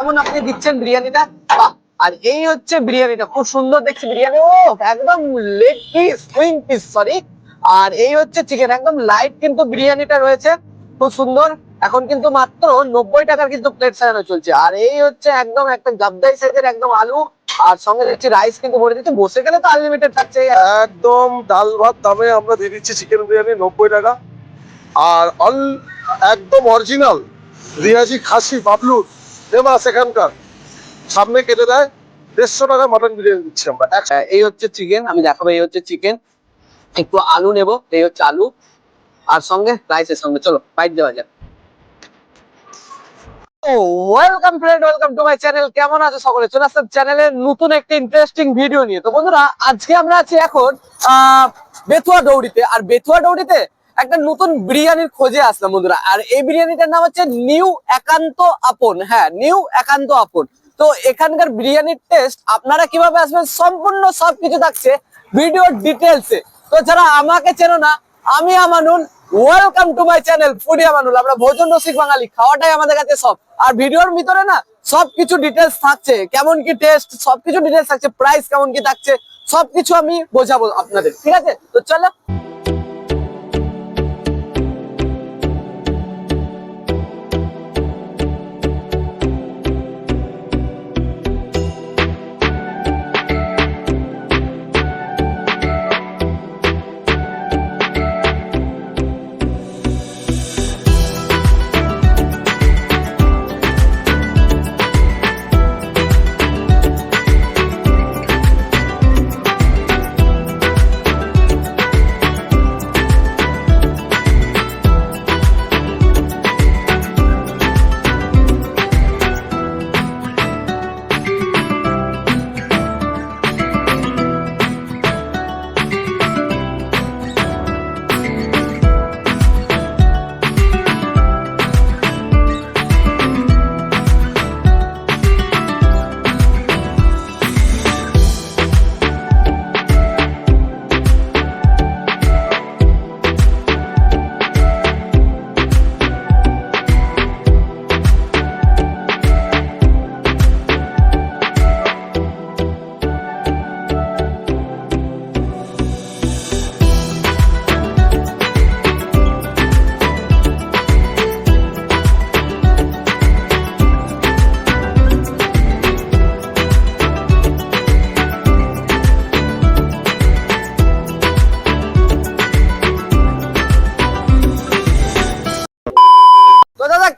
কেমন আপনি দিচ্ছেন বিরিয়ানিটা? আর এই হচ্ছে বিরিয়ানিটা। খুব সুন্দর দেখছি বিরিয়ানি। ও, একদম leg piece wing piece sorry আর এই হচ্ছে চিকেন একদম লাইট কিন্তু বিরিয়ানিটা রয়েছে। খুব সুন্দর। এখন কিন্তু মাত্র নব্বই টাকার কিন্তু প্লেট সাজানো চলছে। আর এই হচ্ছে একদম একটা গাবদাই সাইজের একদম আলু। আর সঙ্গে দেখছি রাইস কিন্তু ভরে দিচ্ছে। বসে গেলে তো আনলিমিটেড থাকছে একদম ডাল ভাত দামে আমরা দিয়ে দিচ্ছি চিকেন বিরিয়ানি নব্বই টাকা। আর অল, একদম অরিজিনাল রিয়াজি খাসি এখানকার। সামনে কেটে দেয়, দেড়শো টাকা মাটন বিরিয়ানি দিচ্ছি আমরা। এই হচ্ছে চিকেন আমি দেখাবো এই হচ্ছে চিকেন একটু আলু নেব, এই হচ্ছে আলু। আর সঙ্গে রাইসের সঙ্গে, চলো বাইট দেওয়া যাক। ফ্রেন্ড ওয়েলকাম মাই চ্যানেল কেমন সকলে? চলে চ্যানেলের নতুন একটা ইন্টারেস্টিং ভিডিও নিয়ে। তো বন্ধুরা, আজকে আমরা আছি এখন বেতুয়া দৌড়িতে। আর বেতুয়া দৌড়িতে একটা নতুন বিরিয়ানির খোঁজে আসলাম বন্ধুরা। আর এই বিরিয়ানিটার নাম হচ্ছে নিউ একান্ত আপন। হ্যাঁ নিউ একান্ত আপন। তো এখানকার বিরিয়ানির টেস্ট আপনারা কীভাবে আসবেন, সম্পূর্ণ সবকিছু থাকছে ভিডিওর ডিটেলসে তো যারা আমাকে চেনো না, আমি Amanul welcome to my channel foodie Amanul আমরা ভোজন রসিক বাঙালি, খাওয়াটাই আমাদের কাছে সব। আর ভিডিওর ভিতরে না, সবকিছু ডিটেলস থাকছে। কেমন কি টেস্ট সবকিছু ডিটেলস থাকছে প্রাইস কেমন কি থাকছে, সবকিছু আমি বোঝাবো আপনাদের। ঠিক আছে? তো চলো।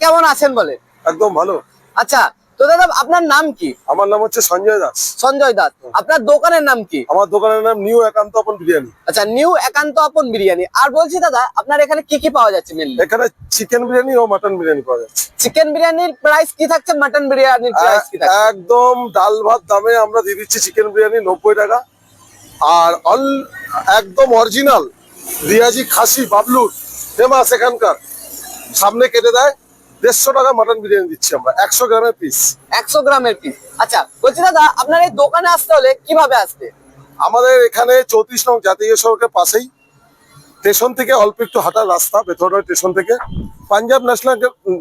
কেমন আছেন বলে? একদম ভালো। আচ্ছা তো দাদা আপনার নাম কি? আমার নাম হচ্ছে সঞ্জয় দাস। সঞ্জয় দাস। আপনার দোকানের নাম কি? আমার দোকানের নাম নিউ একান্ত আপন বিরিয়ানি। আচ্ছা নিউ একান্ত আপন বিরিয়ানি। আর বলছি দাদা আপনার এখানে কি কি পাওয়া যাচ্ছে মেনলি এখানে চিকেন বিরিয়ানি ও মাটন বিরিয়ানি পাওয়া যাচ্ছে। চিকেন বিরিয়ানির প্রাইস কি থাকছে? মাটন বিরিয়ানির প্রাইস কি থাকছে? একদম ডাল ভাত দামে আমরা দিয়ে দিচ্ছি চিকেন বিরিয়ানি নব্বই টাকা। আর অল একদম অরিজিনাল রিয়াজি খাসি বাবলু ফেমাস এখানকার। সামনে কেটে দেয়। দেড়শো টাকা মাটন বিরিয়ানি দিচ্ছি আমরা একশো গ্রামের পিস একশো গ্রামের পিস আচ্ছা বলছি দাদা আপনার এই দোকানে আসতে হলে কীভাবে আসবে? আমাদের এখানে চৌত্রিশ নং জাতীয় সড়কের পাশেই স্টেশন থেকে অল্প একটু হাঁটার রাস্তা বেথরডা স্টেশন থেকে। পাঞ্জাব ন্যাশনাল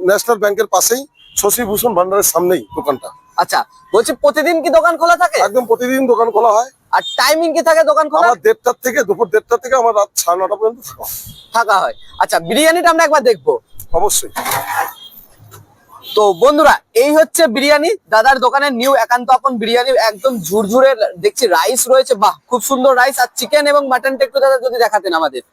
ন্যাশনাল ব্যাংকের পাশেই শশীভূষণ ভান্ডারের সামনেই দোকানটা। আচ্ছা বলছি প্রতিদিন কি দোকান খোলা থাকে? একদম প্রতিদিন দোকান খোলা হয়। আর টাইমিং কি থাকে দোকান খোলা আমার দেড়টার থেকে দুপুর দেড়টা থেকে আমার রাত সাড়ে নটা পর্যন্ত থাকা হয়। আচ্ছা বিরিয়ানিটা আমরা একবার দেখব। অবশ্যই। তো বন্ধুরা এই হচ্ছে বিরিয়ানি। দাদার দোকানের নিউ একান্ত আপন বিরিয়ানি একদম ঝুরঝুরে দেখছি রাইস রয়েছে। বাহ খুব সুন্দর রাইস আর চিকেন এবং মাটনটা একটু দাদা যদি দেখাতেন আমাদের।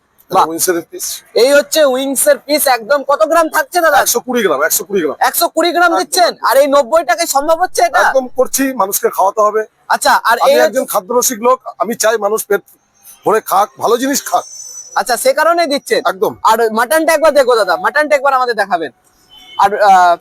এই হচ্ছে উইংস এর পিস একদম কত গ্রাম থাকছে দাদা? একশো কুড়ি গ্রাম একশো কুড়ি গ্রাম। একশো কুড়ি গ্রাম দিচ্ছেন? আর এই নব্বই টাকায় সম্ভব হচ্ছে এটা? একদম করছি মানুষকে খাওয়াতে হবে। আচ্ছা আর এই একজন খাদ্যরসিক লোক আমি চাই মানুষ পেট ভরে খাক ভালো জিনিস খাক। আচ্ছা সে কারণে দিচ্ছেন। একদম। আর মাটনটা একবার দেখো দাদা মাটনটা একবার আমাদের দেখাবেন। আর আহ,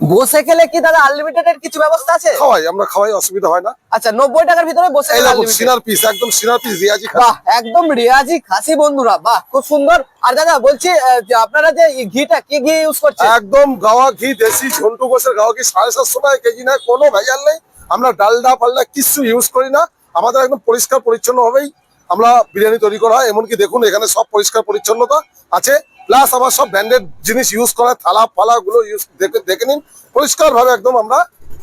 বসে খেলে কি দাদা আনলিমিটেড এর কিছু ব্যবস্থা আছে? খাওয়াই আমরা খাওয়াই অসুবিধা হয় না। আচ্ছা নব্বই টাকার ভিতরে বসে এই দেখুন সিনার পিস একদম সিনার পিস রিয়াজি বাহ একদম রিয়াজি খাসি বন্ধুরা বাহ খুব সুন্দর। আর দাদা বলছি যে আপনারা যে ঘিটা কি ঘি ইউজ করছেন? একদম গাওয়া ঘি দেশি ঝন্টু গোসের গাওয়া ঘি সাড়ে সাতশো টাকা কেজি না কোনো ভেজাল নেই। আমরা ডালডা পাল্লা কিছু ইউজ করি না। আমাদের একদম পরিষ্কার পরিচ্ছন্ন হবেই আমরা বিরিয়ানি তৈরি করা হয়। এমনকি দেখুন এখানে সব পরিষ্কার পরিচ্ছন্নতা আছে। প্লাস আমার সব ব্র্যান্ডেড জিনিস ইউজ করা থালা ফালা গুলো ইউজ দেখে দেখে নিন। পরিষ্কার ভাবে একদম আমরা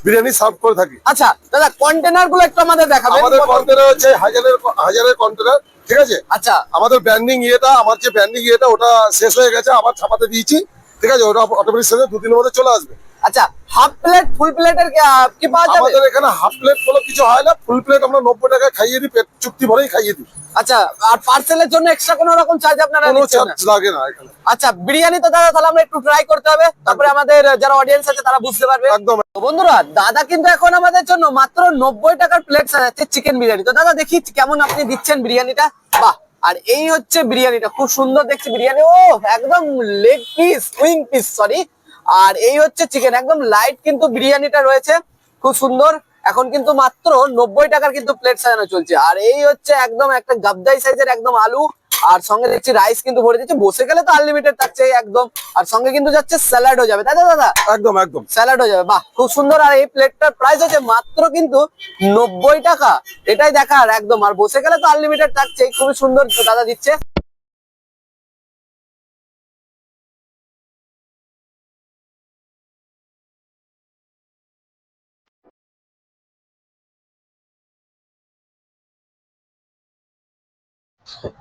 বিরিয়ানি সার্ভ করে থাকি। আচ্ছা দাদা কন্টেনারগুলো একটু আমাদের দেখাবেন। আমাদের কন্টেনার হচ্ছে হাজারের হাজারের কন্টেনার ঠিক আছে? আচ্ছা। আমাদের ব্র্যান্ডিং ইয়েটা আমার যে ব্র্যান্ডিং ইয়েটা ওটা শেষ হয়ে গেছে আবার ছাপাতে দিয়েছি ঠিক আছে? ওটা অটোমেটিক সাথে দুদিনের মধ্যে চলে আসবে। আচ্ছা হাফ প্লেট ফুল প্লেটের কি পাওয়া যাবে? আমাদের এখানে হাফ প্লেট বলে কিছু হয় না ফুল প্লেট আমরা নব্বই টাকায় খাইয়ে দিই পেট চুক্তি ভরেই খাইয়ে দিই। আচ্ছা আর পার্সেলের জন্য এক্সট্রা কোনো রকম চার্জ আপনারা কোনো? চার্জ লাগে না এখানে। আচ্ছা বিরিয়ানি তো দাদা তাহলে আমরা একটু ট্রাই করতে হবে। তারপরে আমাদের যারা অডিয়েন্স আছে তারা বুঝতে পারবে। একদম। বন্ধুরা দাদা কিন্তু এখন আমাদের জন্য মাত্র নব্বই টাকার প্লেট সাজাচ্ছে চিকেন বিরিয়ানি। তো দাদা দেখি কেমন আপনি দিচ্ছেন বিরিয়ানিটা? বাহ! আর এই হচ্ছে বিরিয়ানিটা খুব সুন্দর দেখছি বিরিয়ানি। ও একদম leg piece wing piece sorry আর এই হচ্ছে চিকেন একদম লাইট কিন্তু বিরিয়ানিটা রয়েছে খুব সুন্দর। এখন কিন্তু মাত্র নব্বই টাকার কিন্তু প্লেট সাজানো চলছে। আর এই হচ্ছে একদম একটা গাবদাই সাইজের একদম আলু আর সঙ্গে দেখছি রাইস কিন্তু ভরে দিচ্ছে বসে গেলে তো আনলিমিটেড থাকছে একদম। আর সঙ্গে কিন্তু যাচ্ছে স্যালাড হয়ে যাবে। তাই দাদা? একদম একদম। স্যালাড হয়ে যাবে। বাহ খুব সুন্দর। আর এই প্লেটটার প্রাইস হচ্ছে মাত্র কিন্তু নব্বই টাকা। এটাই দেখার একদম। আর বসে গেলে তো আনলিমিটেড থাকছে খুবই সুন্দর দাদা দিচ্ছে।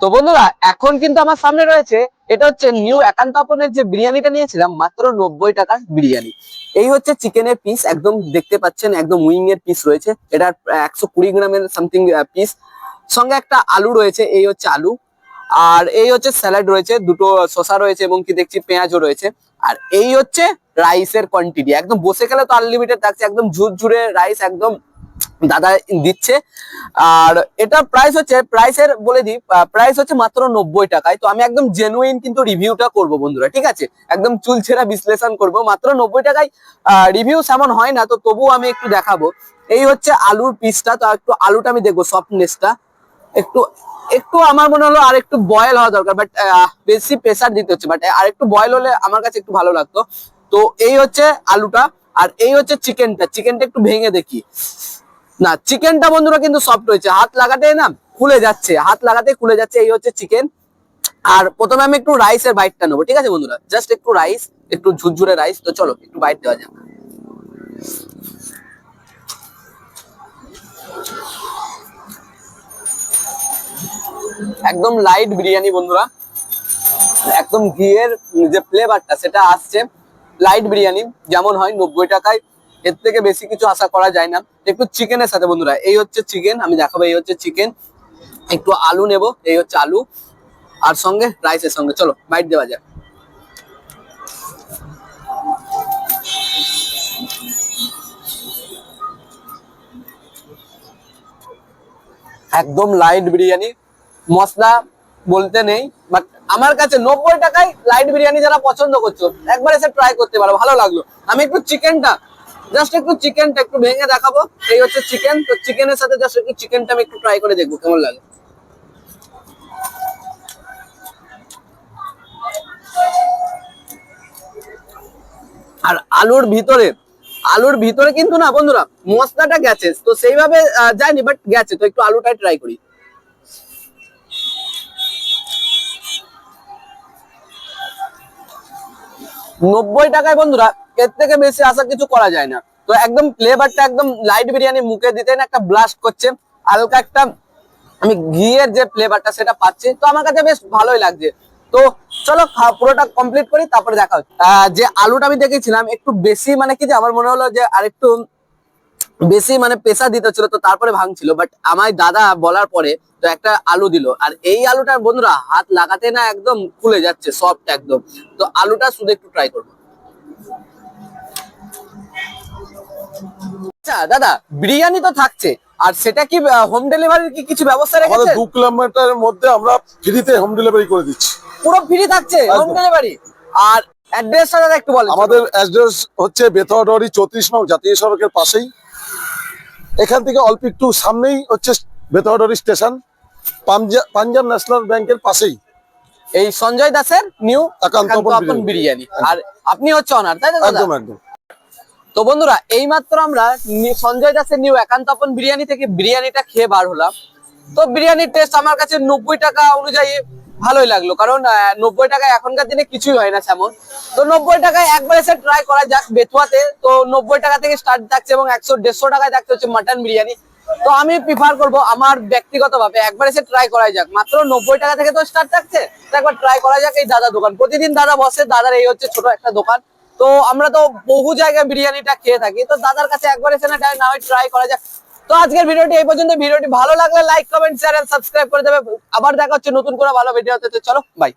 তো বন্ধুরা, এখন কিন্তু আমার সামনে রয়েছে, এটা হচ্ছে নিউ একান্তপনের যে বিরিয়ানিটা নিয়েছিলাম, মাত্র নব্বই টাকার বিরিয়ানি। এই হচ্ছে চিকেনের পিস একদম দেখতে পাচ্ছেন, একদম উইং এর পিস রয়েছে এটা একশো কুড়ি গ্রামের সামথিং পিস সঙ্গে একটা আলু রয়েছে, এই হচ্ছে আলু। আর এই হচ্ছে স্যালাড রয়েছে, দুটো শসা রয়েছে এবং কি দেখছি পেঁয়াজও রয়েছে। আর এই হচ্ছে রাইসের কোয়ান্টিটি একদম বসে গেলে তো আনলিমিটেড থাকছে, একদম ঝুরঝুরে রাইস একদম দাদা দিচ্ছে। আর এটা প্রাইস হচ্ছে প্রাইসের বলে দিই প্রাইস হচ্ছে মাত্র নব্বই টাকায়। তো আমি একদম জেনুইন কিন্তু রিভিউটা করব বন্ধুরা, ঠিক আছে? একদম চুলছেরা বিশ্লেষণ করব। মাত্র নব্বই টাকায় রিভিউ সেমন হয় না, তো তবুও আমি একটু দেখাবো। এই হচ্ছে আলুর পিসটা তো একটু আলুটা আমি দেখব সফটনেসটা একটু একটু আমার মনে হলো আর একটু বয়েল হওয়া দরকার বাট বেশি প্রেসার দিতে হচ্ছে বাট আর একটু বয়েল হলে আমার কাছে একটু ভালো লাগতো। তো এই হচ্ছে আলুটা, আর এই হচ্ছে চিকেনটা চিকেনটা একটু ভেঙে দেখি। না চিকেনটা বন্ধুরা কিন্তু সফট হয়েছে হাত লাগাতে না খুলে যাচ্ছে। হাত লাগাতে খুলে যাচ্ছে, এই হচ্ছে চিকেন আর প্রথমে আমি একটু রাইসের বাইটটা নেব, ঠিক আছে বন্ধুরা? জাস্ট একটু রাইস একটু ঝুরঝুরে রাইস তো চলো, একটু বাইট দেওয়া যাক। একদম লাইট বিরিয়ানি বন্ধুরা। একদম ঘিয়ের যে ফ্লেভারটা সেটা আসছে। লাইট বিরিয়ানি, যেমন হয় নব্বই টাকায়। এর থেকে বেশি কিছু আশা করা যায় না। একটু চিকেনের সাথে বন্ধুরা, এই হচ্ছে চিকেন আমি দেখাবো এই হচ্ছে চিকেন একটু আলু নেব, এই হচ্ছে আলু। আর সঙ্গে রাইসের সঙ্গে, চলো বাইট দেওয়া যাক। একদম লাইট বিরিয়ানি। মশলা বলতে নেই বাট আমার কাছে নব্বই টাকায় লাইট বিরিয়ানি যারা পছন্দ করছ, একবার এসে ট্রাই করতে পারো, ভালো লাগল। আমি একটু চিকেনটা জাস্ট একটু চিকেনটা একটু ভেঙে দেখাবো। এই হচ্ছে চিকেন তো চিকেনের সাথে জাস্ট একটু চিকেনটা আমি একটু ট্রাই করে দেখব, কেমন লাগে। আর আলুর ভিতরে আলুর ভিতরে কিন্তু না বন্ধুরা, মশলাটা গেছে, তো সেইভাবে যায়নি বাট গেছে, তো একটু আলুটাই ট্রাই করি। নব্বই টাকায় বন্ধুরা এর থেকে বেশি আশা কিছু করা যায় না। তো একদম ফ্লেভারটা একদম লাইট বিরিয়ানি মুখে দিতে না, একটা ব্লাস্ট করছে। হালকা একটা, আমি ঘিয়ের যে ফ্লেভারটা সেটা পাচ্ছি। তো আমার কাছে বেশ ভালোই লাগছে। তো চলো পুরোটা কমপ্লিট করি, তারপরে দেখা হচ্ছে। যে আলুটা আমি দেখেছিলাম, একটু বেশি মানে কি যে আমার মনে হলো যে আরেকটু বেশি মানে পেশা দিতে ছিল তো তারপরে ভাঙছিল। বাট আমার দাদা বলার পরে তো একটা আলু দিল। আর এই আলুটার বন্ধুরা, হাত লাগাতে না একদম খুলে যাচ্ছে সফট একদম। তো আলুটা শুধু একটু ট্রাই করব। আচ্ছা দাদা বিরিয়ানি তো থাকছে। আর সেটা কি হোম ডেলিভারির কি কিছু ব্যবস্থা আমাদের রেখেছে দু কিলোমিটারের মধ্যে আমরা ফ্রিতে হোম ডেলিভারি করে দিচ্ছি। পুরো ফ্রি থাকছে হোম ডেলিভারি আর অ্যাড্রেসটা দাদা একটু বলেন। আমাদের অ্যাড্রেস হচ্ছে বেথুয়াডরি চৌত্রিশ নং জাতীয় সড়কের পাশেই। এখান থেকে অল্প একটু সামনেই হচ্ছে বেথুয়াডরি স্টেশন পাঞ্জাব পাঞ্জাব ন্যাশনাল ব্যাংকের পাশেই। এই সঞ্জয় দাসের নিউ একান্ত বিরিয়ানি। আর আপনি হচ্ছে অনার তাই না দাদা? একদম একদম। তো বন্ধুরা, এইমাত্র আমরা সঞ্জয় দাসের নিউ একান্তপন বিরিয়ানি থেকে বিরিয়ানিটা খেয়ে বার হলাম। তো বিরিয়ানির টেস্ট আমার কাছে নব্বই টাকা অনুযায়ী ভালোই লাগল। কারণ নব্বই টাকায় এখনকার দিনে কিছুই হয় না তেমন। তো নব্বই টাকায় একবার এসে ট্রাই করা যাক বেতুয়াতে। তো নব্বই টাকা থেকে স্টার্ট থাকছে এবং একশো দেড়শো টাকায় থাকছে হচ্ছে মাটন বিরিয়ানি। তো আমি প্রিফার করব আমার ব্যক্তিগত ভাবে একবার এসে ট্রাই করা যাক। মাত্র নব্বই টাকা থেকে তো স্টার্ট থাকছে। একবার ট্রাই করা যাক এই দাদা দোকান। প্রতিদিন দাদা বসে, দাদার এই হচ্ছে ছোট একটা দোকান। তো আমরা তো বহু জায়গায় বিরিয়ানিটা খেয়ে থাকি। তো দাদার কাছে একবার এসে না না হয় ট্রাই করা যাক। তো আজকের ভিডিওটি এই পর্যন্ত। ভিডিওটি ভালো লাগলে লাইক কমেন্ট শেয়ার সাবস্ক্রাইব করে দেবে। আবার দেখা হচ্ছে নতুন করে ভালো ভিডিও চলো বাই